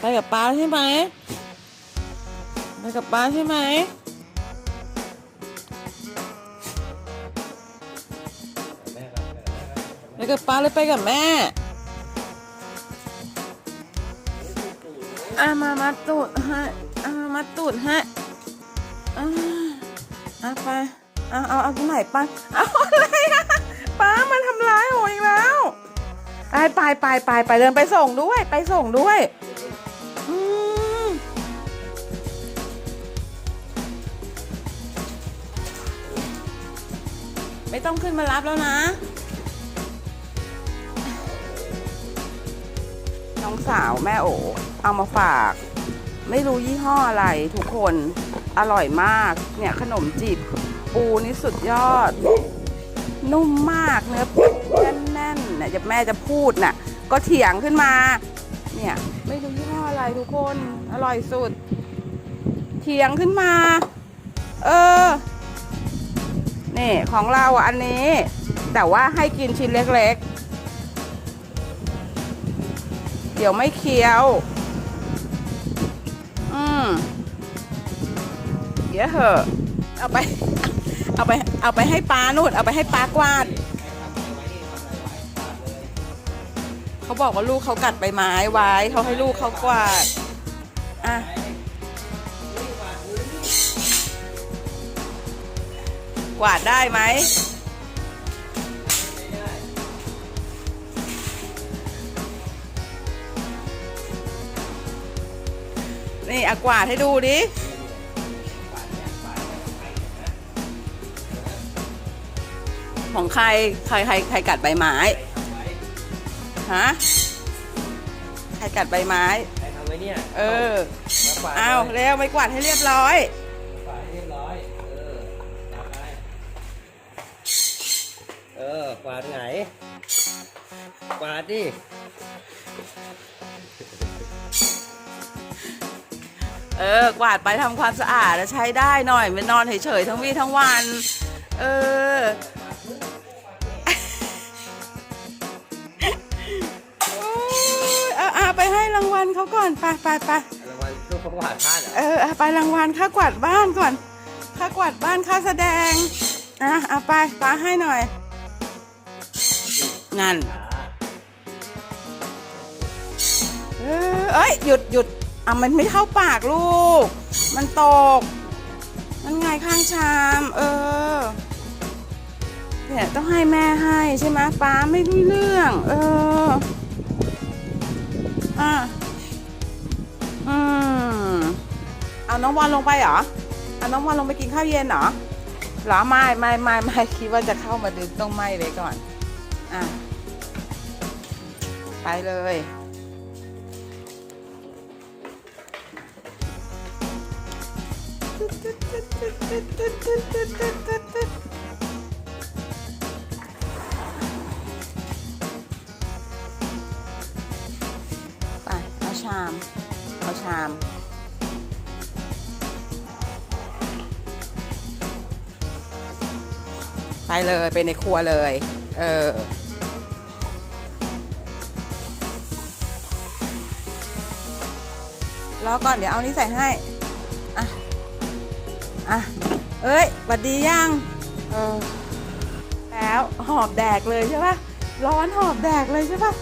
ไปกับป้าใช่ไหมไปกับป้าใช่ไหมไปกับป้าหรือไปกับแม่ อะมามาตูดให้อะมาตูดให้อะอะไปเอาเอาเอาตรงไหนป้าเอาอะไรอะป้ามาทำร้ายโหอีกแล้ว ไปไปไปไปไปเดินไปส่งด้วย ไปส่งด้วยไม่ต้องขึ้นมารับแล้วนะ น้องสาวแม่โอเอามาฝาก ไม่รู้ยี่ห้ออะไรทุกคนอร่อยมาก เนี่ยขนมจีบปูนี่สุดยอด นุ่มมากเนื้อ น่นๆเนี่ยจะแม่จะพูดน่ะ ก็เถียงขึ้นมา เนี่ยไม่รู้ยี่ห้ออะไรทุกคนอร่อยสุด เถียงขึ้นมา เออ นี่ของเราอะอันนี้ แต่ว่าให้กินชิ้นเล็กๆ เดี๋ยวไม่เคี้ยว อืมเดี๋ยวเหอะเอาไป เอาไป เอาไปให้ป้านู่น เอาไปให้ป้ากวาด เขาบอกว่าลูกเขากัดใบไม้ไว้เขาให้ลูกเขากวาดอะกวาดได้ไหมนี่อากวาดให้ดูดิของใครใครใครใครกัดใบไม้ ฮะใครกัดใบไม้ ใครทำไว้เนี่ยเออมากวาดเอาลยเร็วไปกวาดให้เรียบร้อย กวาดให้เรียบร้อย เออเอาไปเออกวาดไหนกวาดดิเออกวาดไปทำความสะอาดแล้วใช้ได้หน่อยไม่นอนเฉยๆทั้งวี่ทั้งวัน เออ รางวัลเขาก่อนไปไปไปรางวัลลูกเขากวาดพลาดเหรอเออเอาไปรางวัลค่ากวาดบ้านก่อนค่ากวาดบ้านค่าแสดงอะเอาไปป้าให้หน่อย นั่นขาเออเอ้ยหยุดหยุดอะมันไม่เข้าปากลูก มันตก มันไงข้างชาม เออเนี่ยต้องให้แม่ให้ใช่ไหมป้าไม่รู้เรื่อง เออ อะอืมเอาน้องบอลลงไปเหรอเอาน้องบอลลงไปกินข้าวเย็นเหรอหรอไม่ไม่ไม่ไม่คิดว่าจะเข้ามาดึงต้องไม่เลยก่อน อะ ไปเลยไปเอา ชาม เอาชาม ไปเลยไปในครัวเลย เออรอก่อนเดี๋ยวเอานี้ใส่ให้ อะ อะ เอ้ยหวัดดียังเออแล้วหอบแดกเลยใช่ปะร้อนหอบแดกเลยใช่ปะ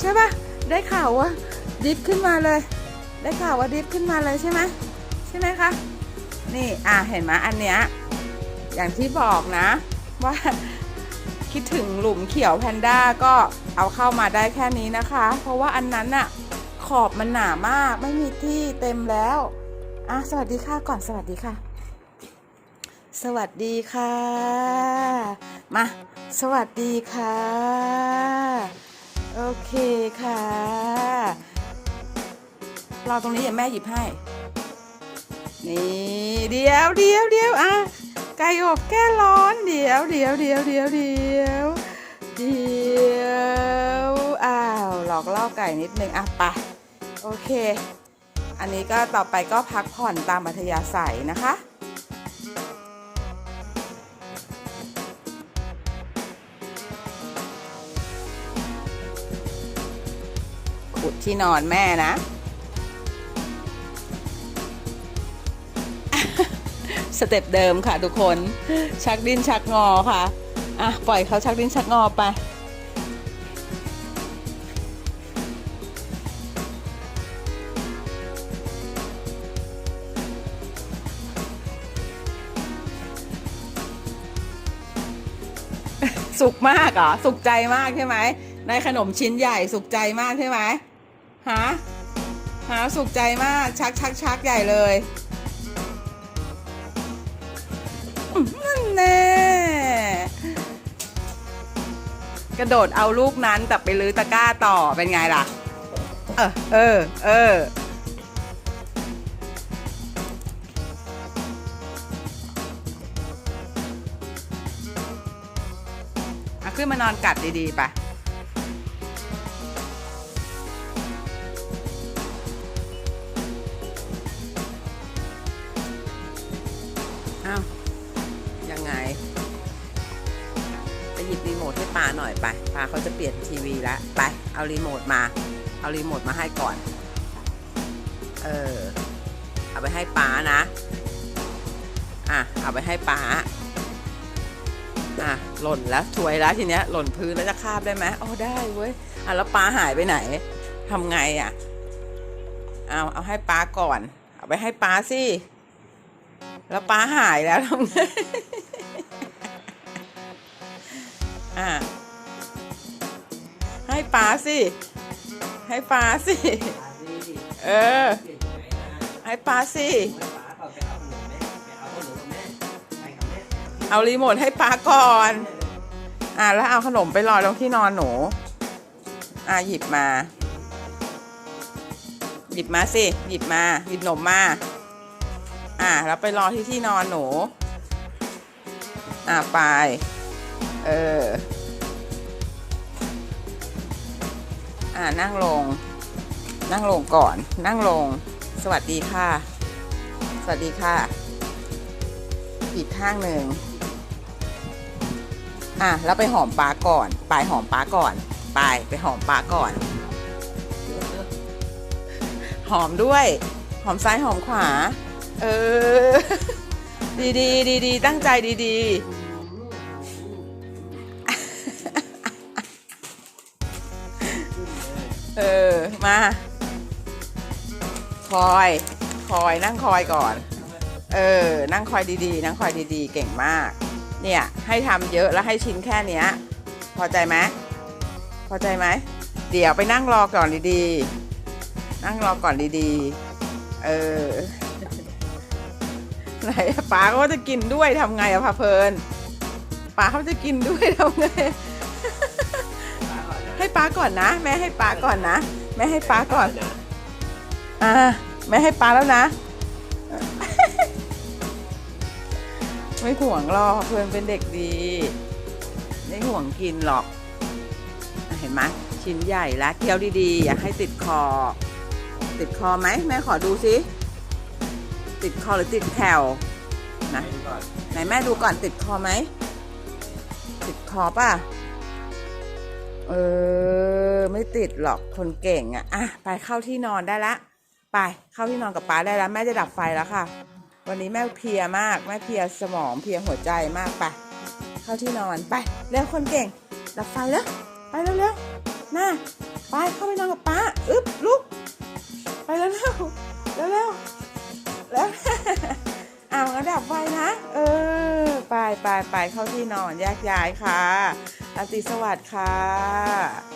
ใช่ปะได้ข่าวว่า ดิฟขึ้นมาเลย ได้ข่าวว่าดิฟขึ้นมาเลยใช่ไหมใช่ไหมคะ นี่อะเห็นไหมอันเนี้ยอย่างที่บอกนะ ว่าคิดถึงหลุมเขียวแพนด้าก็เอาเข้ามาได้แค่นี้นะคะ เพราะว่าอันนั้นอะขอบมันหนามาก ไม่มีที่เต็มแล้วอะสวัสดีค่ะก่อนสวัสดีค่ะ สวัสดีค่ะ มาสวัสดีค่ะ โอเคค่ะ รอตรงนี้เดี๋ยวแม่หยิบให้ นี่เดี๋ยวเดี๋ยวเดี๋ยวอะไก่อบแก้ร้อนเดี๋ยวเดี๋ยวเดี๋ยวเดี๋ยวเดี๋ยวเดี๋ยวอ้าวหลอกล่อไก่นิดนึงอะไปโอเค อันนี้ก็ต่อไปก็พักผ่อนตามอัธยาศัยนะคะอที่นอนแม่นะ สเต็ปเดิมค่ะทุกคนชักดิ้นชักงอค่ะอะปล่อยเขาชักดิ้นชักงอไปสุกมากเหรอสุกใจมากใช่ไหมในขนมชิ้นใหญ่สุกใจมากใช่ไหมฮะฮะสุกใจมากชักชักชักใหญ่เลย นั่นแน่กระโดดเอาลูกนั้นแต่ไปลื้อตะกร้าต่อเป็นไงล่ะ เออ เออ เออ ขึ้นมานอนกัดดีๆไปอ้าว มทให้ปาหน่อยไปปาเขาจะเปลี่ยนทีวีแล้วไปเอารีโมทมา เอารีโมทมาให้ก่อน เออเอาไปให้ปานะ อะเอาไปให้ปาอะหล่นแล้วถวยแล้วทีเนี้ยหล่นพื้นแล้วจะคาบได้ไหมอ๋อได้เว้ยอะแล้วปาหายไปไหนทำไงอะเอาเอาให้ปาก่อน เอาไปให้ปาสิ แล้วปาหายแล้วทำไง อะให้ป้าสิ ให้ป้าสิ เออ ให้ป้าสิ เอารีโมทให้ป้าก่อน อะแล้วเอาขนมไปรอตรงที่นอนหนู อะหยิบมา หยิบมาสิ หยิบมา หยิบขนมมา อะแล้วไปรอที่ที่นอนหนู อะไป เออ อะนั่งลง นั่งลงก่อน นั่งลง สวัสดีค่ะ สวัสดีค่ะ อีกข้างหนึ่งอะแล้วไปหอมปลาก่อน ไปหอมปลาก่อน ไปไปหอมปลาก่อน หอมด้วย หอมซ้ายหอมขวา เออ ดีดีดีดีตั้งใจดีดี มา คอย คอยนั่งคอยก่อน เออ นั่งคอยดีๆ นั่งคอยดีๆ เก่งมาก เนี่ย ให้ทำเยอะแล้วให้ชิ้นแค่เนี้ย พอใจไหมพอใจไหม เดี๋ยวไปนั่งรอก่อนดีๆ นั่งรอก่อนดีๆ เออ ไหนป๋าก็จะกินด้วยทำไงอะพาเพลินป๋าเขาจะกินด้วยทำไงให้ป้าก่อนนะ แม่ให้ป้าก่อนนะ แม่ให้ป้าก่อนอ่าแม่ให้ป้าแล้วนะ ไม่ห่วงหรอกเพื่อนเป็นเด็กดี ไม่ห่วงกินหรอกเห็นไหมชิ้นใหญ่แล้วเคี้ยวดีๆ อย่าให้ติดคอ ติดคอไหมแม่ขอดูสิติดคอหรือติดแถวนะไหนแม่ดูก่อนติดคอไหมติดคอป่ะ เออ ไม่ติดหรอกคนเก่งอะ่ะอะ ไปเข้าที่นอนได้ละ ไปเข้าที่นอนกับป้าได้แล้วแม่จะดับไฟแล้วค่ะ วันนี้แม่เพลียมากแม่เพลียสมองเพลียหัวใจมากไปเข้าที่นอนไปเร็วคนเก่ง ดับไฟแล้วไปเร็วๆมาไปเข้าไปนอนกับป้าอึ๊บลุกไปเร็วๆเร็วๆเร็วแล้วอ้าวงั้นดับไฟนะ เออ ไปไปไปเข้าที่นอนแยกย้ายค่ะ ราติสวัสดิ์ค่ะ